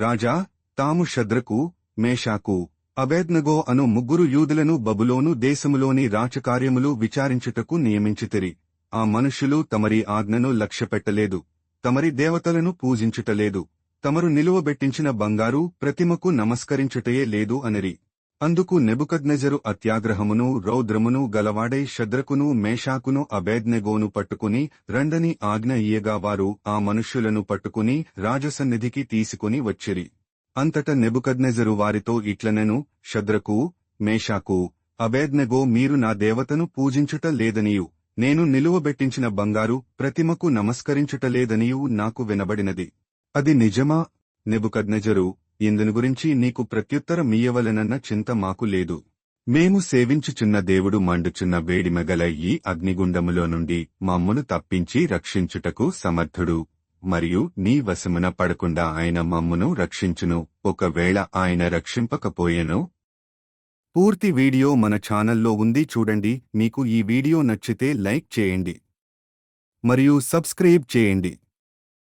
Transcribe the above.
రాజా తాము శద్రకు మేషాకు అబేద్నగో అను ముగ్గురు యూదులను బబులోను దేశములోని రాచకార్యములు విచారించుటకు నియమించితిరి. ఆ మనుష్యులు తమరి ఆజ్ఞను లక్ష్యపెట్టలేదు తమరి దేవతలను పూజించుటలేదు తమరు నిలువబెట్టించిన బంగారు ప్రతిమకు నమస్కరించుటయే లేదు అనిరి. అందుకు నెబుకద్నెజరు అత్యాగ్రహమును రౌద్రమును గలవాడై శద్రకును మేషాకును అబేద్నెగోను పట్టుకుని రండని ఆజ్ఞ ఇయ్యగా వారు ఆ మనుష్యులను పట్టుకుని రాజసన్నిధికి తీసుకుని వచ్చిరి. అంతట నెబుకద్నెజరు వారితో ఇట్లనెను శద్రకు మేషాకు అబేద్నెగో మీరు నా దేవతను పూజించుట లేదనియు. నేను నిలువబెట్టించిన బంగారు ప్రతిమకు నమస్కరించుట లేదనియు నాకు వినబడినది. అది నిజమా? నెబుకద్నెజరు ఇందును గురించి నీకు ప్రత్యుత్తరమియ్యవలనన్న చింత మాకు లేదు. మేము సేవించుచున్న దేవుడు మండుచున్న వేడిమగల ఈ అగ్నిగుండములో నుండి మమ్మును తప్పించి రక్షించుటకు సమర్థుడు. మరియు నీ వశమున పడకుండా ఆయన మమ్మును రక్షించును. ఒకవేళ ఆయన రక్షింపకపోయెను. పూర్తి వీడియో మన ఛానల్లో ఉంది చూడండి. మీకు ఈ వీడియో నచ్చితే లైక్ చేయండి. మరియు సబ్స్క్రైబ్ చేయండి.